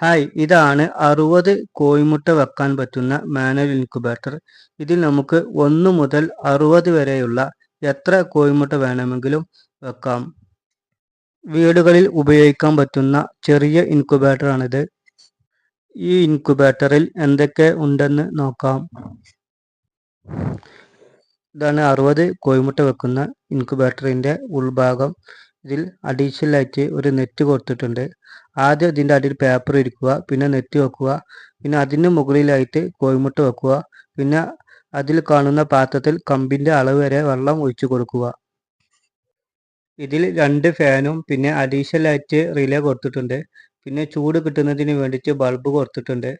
Hi ഇതാണ് അറുപത് കോഴിമുട്ട വെക്കാൻ പറ്റുന്ന മാനുവൽ ഇൻക്യുബേറ്റർ. ഇതിൽ നമുക്ക് ഒന്ന് മുതൽ അറുപത് വരെയുള്ള എത്ര കോഴിമുട്ട വേണമെങ്കിലും വെക്കാം. വീടുകളിൽ ഉപയോഗിക്കാൻ പറ്റുന്ന ചെറിയ ഇൻക്യുബേറ്ററാണിത്. ഈ ഇൻക്യുബേറ്ററിൽ എന്തൊക്കെ ഉണ്ടെന്ന് നോക്കാം. ഇതാണ് അറുപത് കോഴിമുട്ട വെക്കുന്ന ഇൻക്യുബേറ്ററിന്റെ ഉൾഭാഗം. ഇതിൽ അഡീഷണൽ ആയിട്ട് ഒരു നെറ്റ് കൊടുത്തിട്ടുണ്ട്. ആദ്യം ഇതിന്റെ അടിയിൽ പേപ്പർ ഇരിക്കുക പിന്നെ നെറ്റ് വെക്കുക പിന്നെ അതിന് മുകളിലായിട്ട് കോഴിമുട്ട വെക്കുക പിന്നെ അതിൽ കാണുന്ന പാത്രത്തിൽ കമ്പിന്റെ അളവ് വരെ വെള്ളം ഒഴിച്ചു കൊടുക്കുക. ഇതിൽ രണ്ട് ഫാനും പിന്നെ അഡീഷണൽ ആയിട്ട് റിലേ കൊടുത്തിട്ടുണ്ട്. പിന്നെ ചൂട് കിട്ടുന്നതിന് വേണ്ടിയിട്ട് ബൾബ് കൊടുത്തിട്ടുണ്ട്.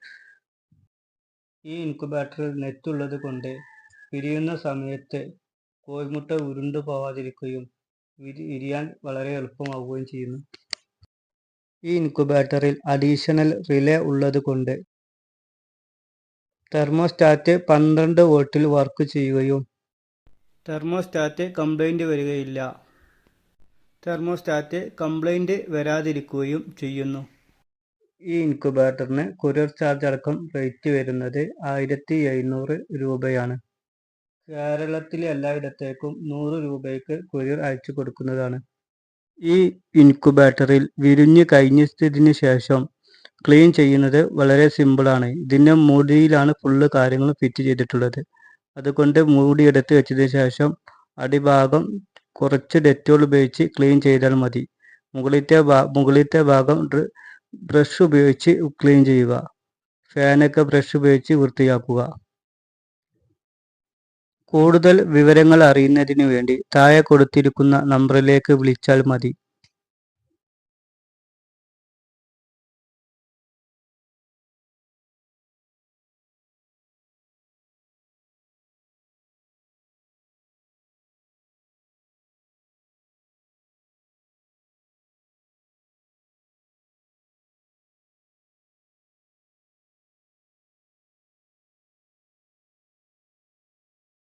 ഈ ഇൻക്യുബേറ്ററിൽ നെറ്റുള്ളത് കൊണ്ട് പിരിയുന്ന സമയത്ത് കോഴിമുട്ട ഉരുണ്ടു പോവാതിരിക്കുകയും വിരിയാൻ വളരെ എളുപ്പമാവുകയും ചെയ്യുന്നു. ഈ ഇൻക്യുബേറ്ററിൽ അഡീഷണൽ റിലേ ഉള്ളത് കൊണ്ട് തെർമോസ്റ്റാറ്റ് പന്ത്രണ്ട് വോൾട്ടിൽ വർക്ക് ചെയ്യുകയും തെർമോസ്റ്റാറ്റ് കംപ്ലൈന്റ് വരികയില്ല. തെർമോസ്റ്റാറ്റ് കംപ്ലൈന്റ് വരാതിരിക്കുകയും ചെയ്യുന്നു. ഈ ഇൻക്യുബേറ്ററിന് കൊറിയർ ചാർജ് അടക്കം റേറ്റ് വരുന്നത് ആയിരത്തി എഴുന്നൂറ് രൂപയാണ്. കേരളത്തിലെ എല്ലായിടത്തേക്കും നൂറ് രൂപയ്ക്ക് കൊറിയർ അയച്ചു കൊടുക്കുന്നതാണ്. ഈ ഇൻക്യുബേറ്ററിൽ വിരിഞ്ഞ് കഴിഞ്ഞതിന് ശേഷം ക്ലീൻ ചെയ്യുന്നത് വളരെ സിമ്പിളാണ് ഇതിന്റെ മൂടിയിലാണ് ഫുള്ള് കാര്യങ്ങൾ ഫിറ്റ് ചെയ്തിട്ടുള്ളത്. അതുകൊണ്ട് മൂടി എടുത്ത് വെച്ചതിന് ശേഷം അടിഭാഗം കുറച്ച് ഡെറ്റോൾ ഉപയോഗിച്ച് ക്ലീൻ ചെയ്താൽ മതി. മുകളിലത്തെ മുകളിലത്തെ ഭാഗം ബ്രഷ് ഉപയോഗിച്ച് ക്ലീൻ ചെയ്യുക. ഫാനൊക്കെ ബ്രഷ് ഉപയോഗിച്ച് വൃത്തിയാക്കുക. കൂടുതൽ വിവരങ്ങൾ അറിയുന്നതിന് വേണ്ടി താഴെ കൊടുത്തിരിക്കുന്ന നമ്പറിലേക്ക് വിളിച്ചാൽ മതി.